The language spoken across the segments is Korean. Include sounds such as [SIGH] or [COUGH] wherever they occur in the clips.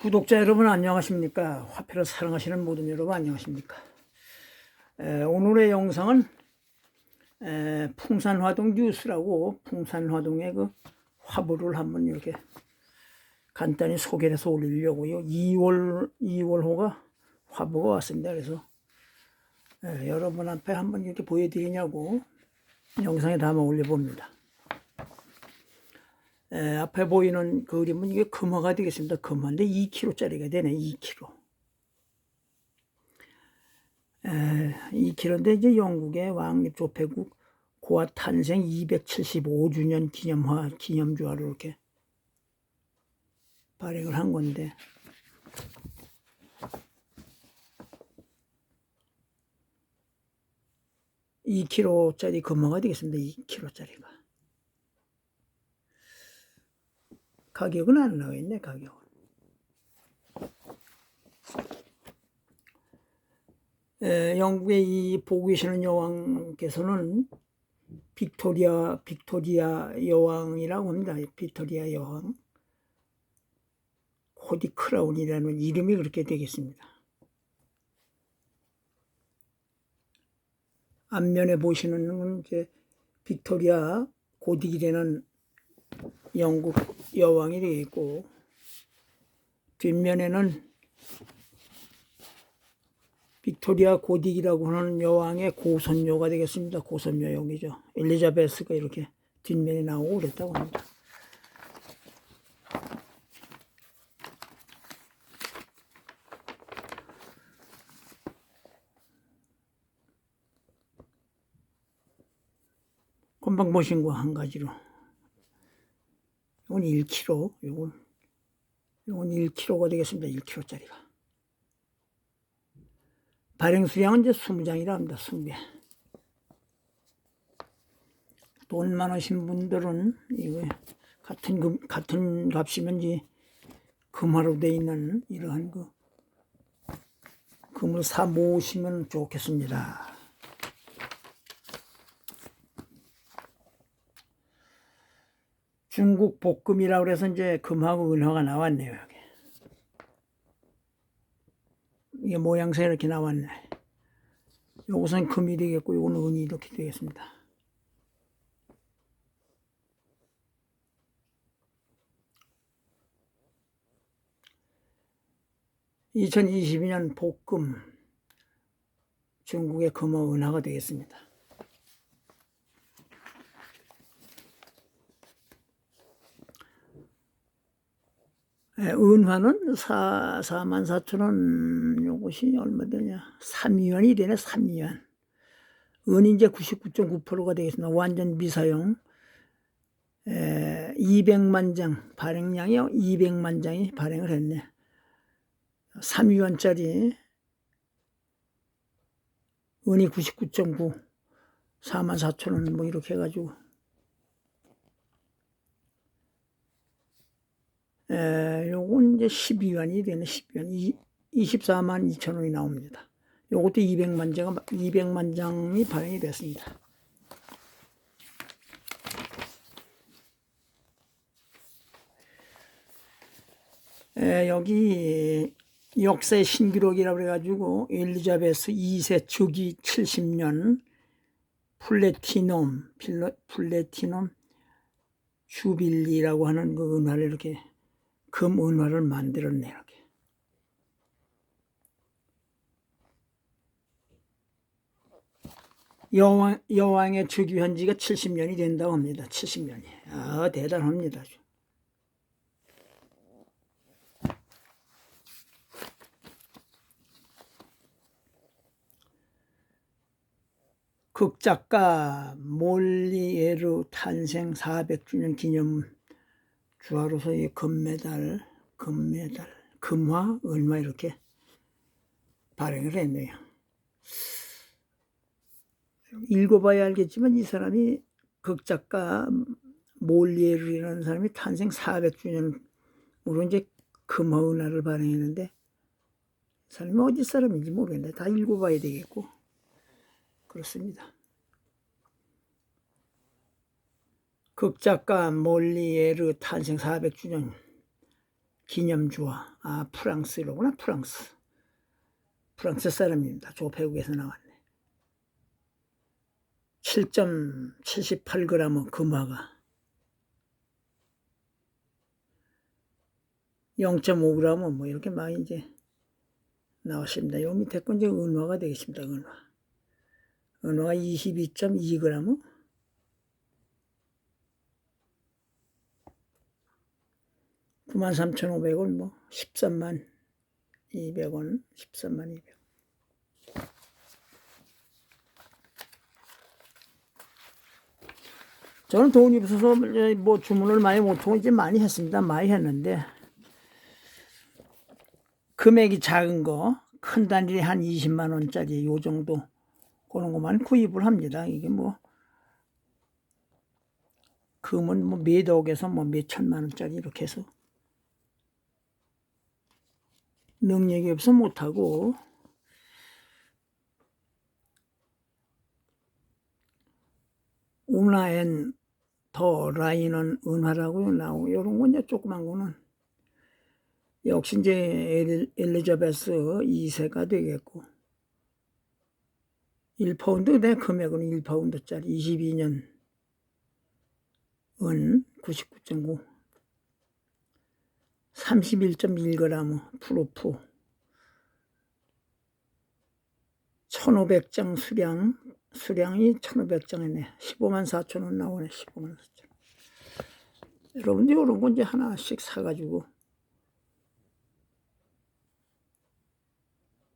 구독자 여러분 안녕하십니까? 화폐를 사랑하시는 모든 여러분 안녕하십니까? 에, 오늘의 영상은 에, 풍산화동 뉴스라고 풍산화동의 그 화보를 한번 이렇게 간단히 소개를 해서 올리려고요. 2월 2월호가 화보가 왔습니다. 그래서 에, 여러분 앞에 한번 이렇게 보여드리냐고 영상에 담아 올려봅니다. 에, 앞에 보이는 그림은 이게 금화가 되겠습니다. 금화인데 2kg짜리가 되네. 2kg. 에, 2kg인데 이제 영국의 왕립 조폐국 고아 탄생 275주년 기념화 기념주화로 이렇게 발행을 한 건데 이 k g 짜리 금화가 되겠습니다. 2kg짜리가. 가격은 안 나와 있네, 가격은. 에, 영국의 이 보고 계시는 여왕께서는 빅토리아, 빅토리아 여왕이라고 합니다. 빅토리아 여왕. 코디 크라운이라는 이름이 그렇게 되겠습니다. 앞면에 보시는 건 이제 빅토리아 고딕이 되는 영국 여왕이 되겠고 뒷면에는 빅토리아 고딕이라고 하는 여왕의 고선녀가 되겠습니다. 고선녀 여기죠. 엘리자베스가 이렇게 뒷면에 나오고 그랬다고 합니다. 금방 보신 거한 가지로. 이건 1kg, 이건, 이건 1kg가 되겠습니다. 1kg짜리가. 발행 수량은 이제 20장이라 합니다. 20개. 돈 많으신 분들은 이거 같은 금, 같은 값이면 이제 금화로 돼 있는 이러한 그 금을 사 모으시면 좋겠습니다. 중국 볶음이라고 그래서 이제 금하고 은화가 나왔네요, 여기. 이게 모양새 이렇게 나왔네. 요것은 금이 되겠고, 요거는 은이 이렇게 되겠습니다. (2022년) 볶음 중국의 금화 은화가 되겠습니다. 은화는 4, 4만 4천 원, 요것이 얼마 되냐. 3위원이 되네, 3위원. 은이 이제 99.9%가 되겠습니다. 완전 미사용. 에, 200만 장, 발행량이요. 200만 장이 발행을 했네. 3위원짜리 은이 99.9, 4만 4천 원, 뭐 이렇게 해가지고. 에, 요건 이제 12원이 되네, 12원. 24만 2천 원이 나옵니다. 요것도 200만 장가 200만 장이 발행이 됐습니다. 에, 여기 역사의 신기록이라고 그래가지고 엘리자베스 2세 주기 70년 플래티넘, 플래티넘 주빌리라고 하는 그 은화를 이렇게 금 은화를 만들었네 이렇게. 여왕, 여왕의 주기 현지가 70년이 된다고 합니다. 70년이. 아, 대단합니다. 극작가 몰리에르 탄생 400주년 기념 주화로서 이 금메달, 금메달, 금화, 얼마 이렇게 발행을 했네요. 읽어봐야 알겠지만 이 사람이 극작가 몰리에르라는 사람이 탄생 400주년으로 이제 금화은화를 발행했는데 이 사람이 어디 사람인지 모르겠는데 다 읽어봐야 되겠고 그렇습니다. 극작가 몰리에르 탄생 400주년 기념주화. 아, 프랑스로구나, 프랑스. 프랑스 사람입니다. 조폐국에서 나왔네. 7.78g 금화가 0.5g 뭐 이렇게 막 이제 나왔습니다. 요 밑에 건 이제 은화가 되겠습니다. 은화. 은화가 22.2g 93,500원 뭐 13만 200원 13만 200원 저는 돈이 없어서 뭐 주문을 많이 못하고 이제 많이 했습니다. 많이 했는데 금액이 작은 거, 큰 단위에 한 20만 원짜리 요 정도 그런 것만 구입을 합니다. 이게 뭐 금은 뭐 몇 억에서 뭐 몇 천만 원짜리 이렇게 해서 능력이 없어 못하고 운하엔 더 라인은 은하라고 나오고 이런 건 이제 조그만 거는 역시 이제 엘, 엘리자베스 2세가 되겠고 1파운드 내 금액은 1파운드짜리 22년 은 99.9 31.1g 프로프 1500장 수량. 수량이 1500장이네. 15만 4천 원 나오네. 15만 4천 여러분들 이런 거 이제 하나씩 사가지고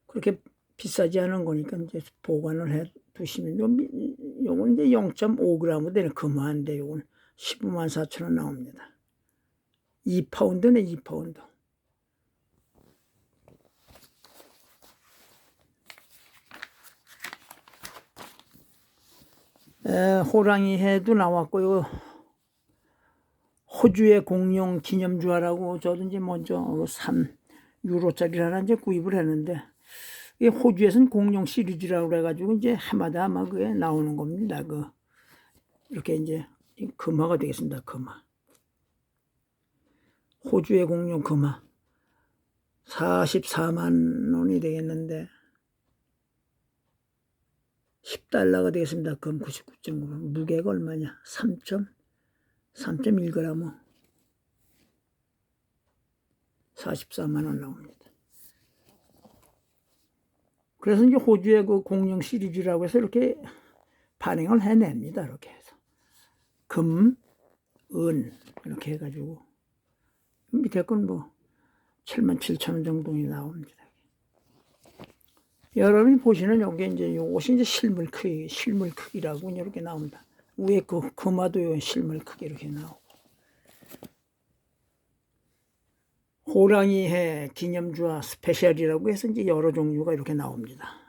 그렇게 비싸지 않은 거니까 이제 보관을 해 두시면 요건 이제 0.5g 되는 금화인데 요건 15만 4천 원 나옵니다 2파운드네 2파운드 에, 호랑이 해도 나왔고요. 호주의 공룡 기념주화라고 저도 이제 먼저 3유로짜리 하나 이제 구입을 했는데 이 호주에서는 공룡 시리즈라고 그래가지고 이제 해마다 아마 그게 나오는 겁니다. 그 이렇게 이제 이 금화가 되겠습니다. 금화. 호주의 공룡 금화 44만 원이 되겠는데 10달러가 되겠습니다. 금 99.9. 무게가 얼마냐? 3. 3.1g. 44만 원 나옵니다. 그래서 이제 호주의 그 공룡 시리즈라고 해서 이렇게 발행을 해냅니다. 이렇게 해서. 금, 은, 이렇게 해가지고. 밑에 건 뭐, 7만 7천 원 정도 나옵니다. 여러분이 보시는 요게 이제 요것이 이제 실물 크기, 실물 크기라고 이렇게 나옵니다. 위에 그 금화도 요 실물 크기 이렇게 나오고. 호랑이 해 기념주화 스페셜이라고 해서 이제 여러 종류가 이렇게 나옵니다.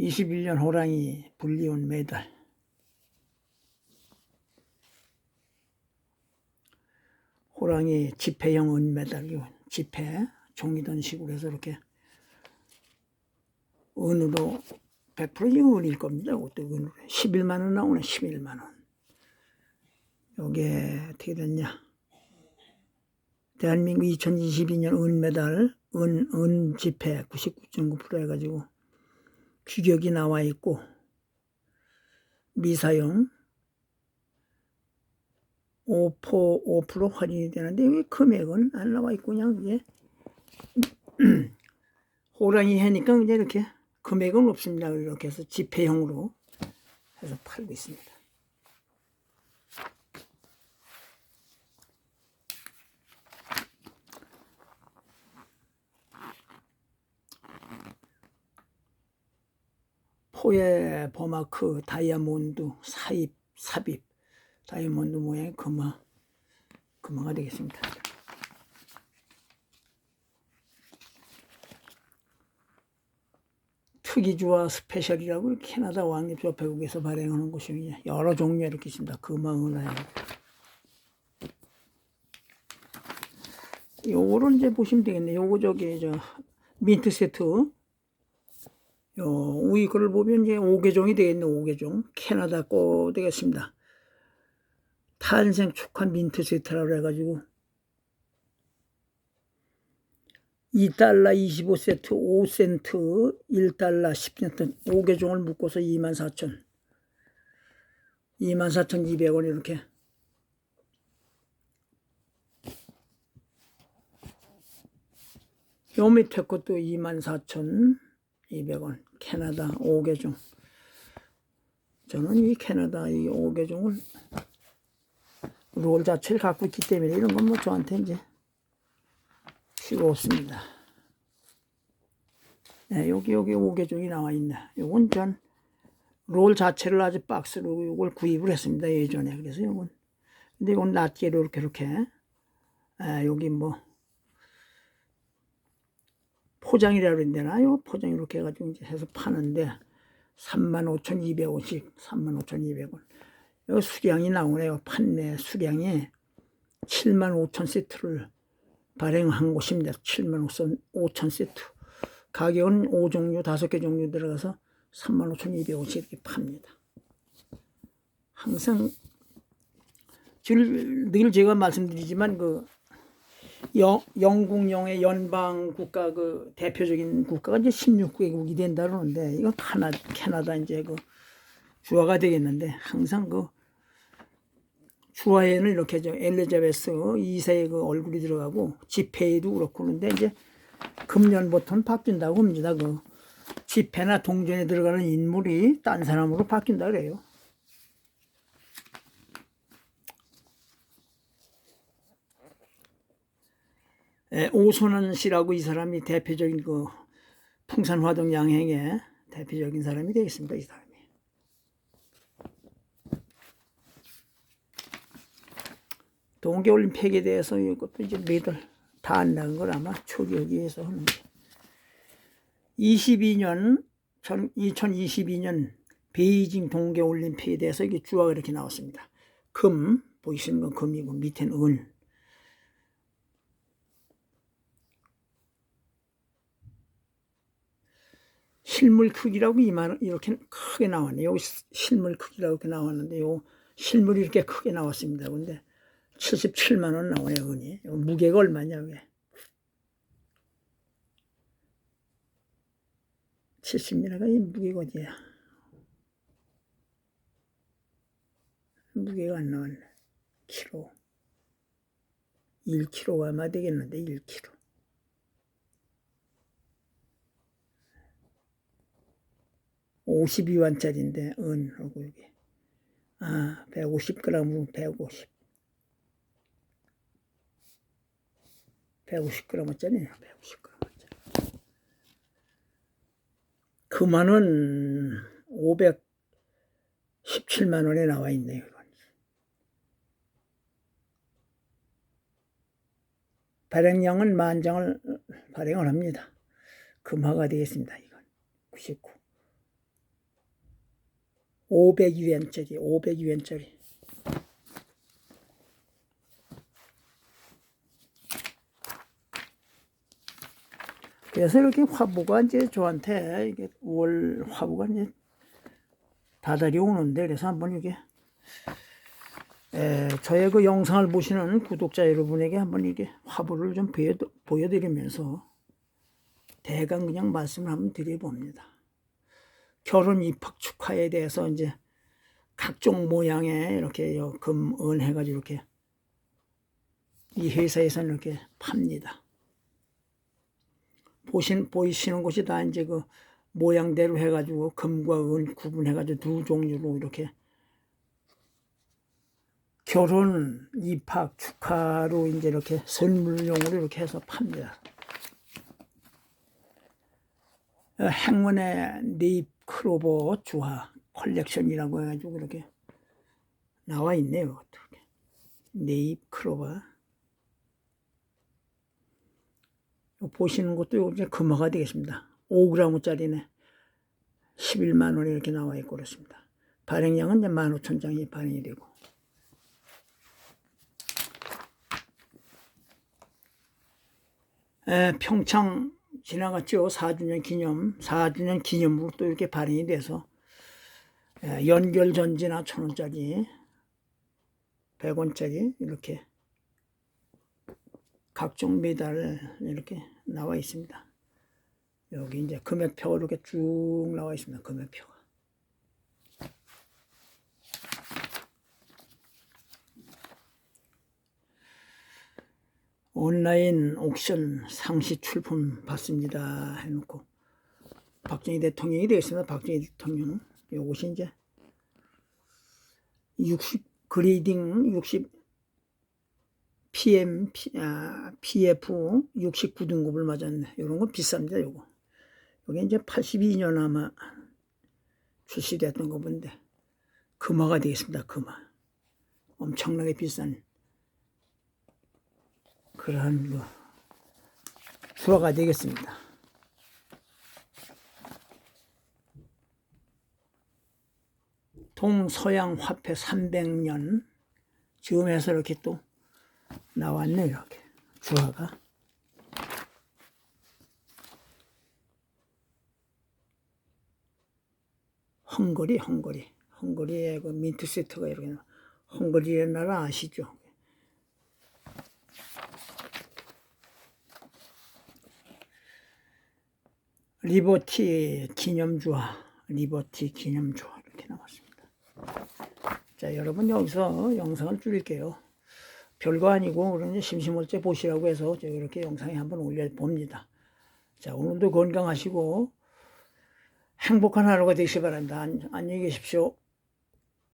(21년) 호랑이 불리온 메달 호랑이 지폐형 은메달, 지폐, 종이던 식으로 해서 이렇게 은으로 100% 이거 은일 겁니다. 그것도 은으로. 11만 원 나오네, 11만 원. 요게 어떻게 됐냐. 대한민국 2022년 은메달, 은, 은 지폐 99.9% 해가지고 규격이 나와 있고, 미사용 5%, 5% 할인이 되는데 여기 금액은 안 나와 있고 그냥 이게 [CLEARS THROAT] 호랑이 해니까 그냥 이렇게 금액은 없습니다. 이렇게 해서 지폐형으로 해서 팔고 있습니다. 포에 버마크 다이아몬드 사입 삽입 다이아몬드 모양의 금화 금화가 되겠습니다. 특이주와 스페셜이라고 캐나다 왕립조폐국에서 발행하는 것이 여러 종류 이렇게 있습니다. 금화 은하 요거를 이제 보시면 되겠네. 요거 저기 저 민트 세트 요 위에 거를 보면 이제 5개종이 되겠네 5개종. 캐나다 거 되겠습니다. 탄생 축하 민트 세트라고 해가지고. 2달러 25세트 5센트 1달러 10센트. 5개종을 묶어서 24,000 24,200원 이렇게. 요 밑에 것도 24,200원 캐나다 5개 종 저는 이 캐나다 이 5개 종을 롤 자체를 갖고 있기 때문에 이런 건 뭐 저한테 이제 필요 없습니다. 네, 여기 여기 5개 종이 나와 있네. 요건 전 롤 자체를 아주 박스로 이걸 구입을 했습니다. 예전에. 그래서 요건 근데 이건 낱개로 이렇게 이렇게 아, 여기 뭐 포장이라고 그랬나? 요 포장 이렇게 해가지고 이제 해서 파는데 35,200원씩 35,200원. 요 수량이 나오네요. 판매 수량이 75,000 세트를 발행한 곳입니다. 7만 5천, 5천 세트. 가격은 5종류, 5개 종류 들어가서 35,200원씩 이렇게 팝니다. 항상 늘, 늘 제가 말씀드리지만 그 영, 영국령의 연방 국가 그 대표적인 국가가 이제 16개국이 된다 그러는데 이건 캐나, 캐나다 이제 그 주화가 되겠는데 항상 그 주화에는 이렇게 저 엘리자베스 2세의 그 얼굴이 들어가고 지폐에도 그렇고 그런데 이제 금년부터는 바뀐다고 합니다. 그 지폐나 동전에 들어가는 인물이 딴 사람으로 바뀐다 그래요. 오선원 씨라고 이 사람이 대표적인 그 풍산화동 양행의 대표적인 사람이 되겠습니다. 이 사람이. 동계올림픽에 대해서 이것도 이제 메달 다안 나간 걸 아마 초기하기 위해서 하는데 22년 2022년 베이징 동계올림픽에 대해서 이게 주화가 이렇게 나왔습니다. 금 보이시는 건 금이고 밑에는 은 실물 크기라고 이만 이렇게 크게 나왔네. 여기 실물 크기라고 이렇게 나왔는데 요 실물이 이렇게 크게 나왔습니다. 근데 77만 원 나오네 은이. 무게가 얼마냐 왜? 70미터가 이 무게가 어디야? 무게가 안 나왔네. 키로. 1kg가 아마 되겠는데 1kg. 오십이 원짜리인데 은하고 여기 아 150g 150 150g짜리 150g짜리 그만은 517만 원에 나와 있네요. 이건. 발행량은 만 장을 발행을 합니다. 금화가 되겠습니다. 이건 99. 500유엔짜리, 500유엔짜리. 그래서 이렇게 화보가 이제 저한테 이게 월 화보가 이제 다달이 오는데 그래서 한번 이게 에, 저의 그 영상을 보시는 구독자 여러분에게 한번 이게 화보를 좀 보여, 보여드리면서 대강 그냥 말씀을 한번 드려봅니다. 결혼 입학 축하에 대해서 이제 각종 모양의 이렇게 금 은 해가지고 이렇게 이 회사에서는 이렇게 팝니다. 보신 보이시는 곳이 다 이제 그 모양대로 해가지고 금과 은 구분해가지고 두 종류로 이렇게 결혼 입학 축하로 이제 이렇게 선물용으로 이렇게 해서 팝니다. 어, 행운의 네잎 크로버 주화 컬렉션이라고 해가지고 이렇게 나와 있네요. 네잎 크로버 보시는 것도 이제 금화가 되겠습니다. 5g짜리네. 11만 원이 이렇게 나와 있고 그렇습니다. 발행량은 이제 15,000장이 발행이 되고. 에, 평창 지나갔죠. 4주년 기념, 4주년 기념으로 또 이렇게 발행이 돼서 예, 연결 전지나 천 원짜리, 백 원짜리 이렇게 각종 메달 이렇게 나와 있습니다. 여기 이제 금액표가 이렇게 쭉 나와 있습니다. 금액표가. 온라인 옥션 상시 출품 받습니다 해놓고 박정희 대통령이 되겠습니다. 박정희 대통령 요것이 이제 60 그레이딩 60 PM 아, PF 69등급을 맞았네. 이런 건 비쌉니다. 요거. 여기 이제 82년 아마 출시됐던 거 본데 금화가 되겠습니다. 금화. 엄청나게 비싼 그러한 그 수화가 되겠습니다. 동서양 화폐 300년 지금에서 이렇게 또 나왔네 이렇게 주화가 헝거리 헝거리 헝거리의 그 민트 세트가 이렇게 나 헝거리의 나라 아시죠? 리버티 기념주화, 리버티 기념주화 이렇게 나왔습니다. 자, 여러분 여기서 영상을 줄일게요. 별거 아니고 그러니 심심할 때 보시라고 해서 제가 이렇게 영상에 한번 올려 봅니다. 자, 오늘도 건강하시고 행복한 하루가 되시기 바랍니다. 안- 안녕히 계십시오.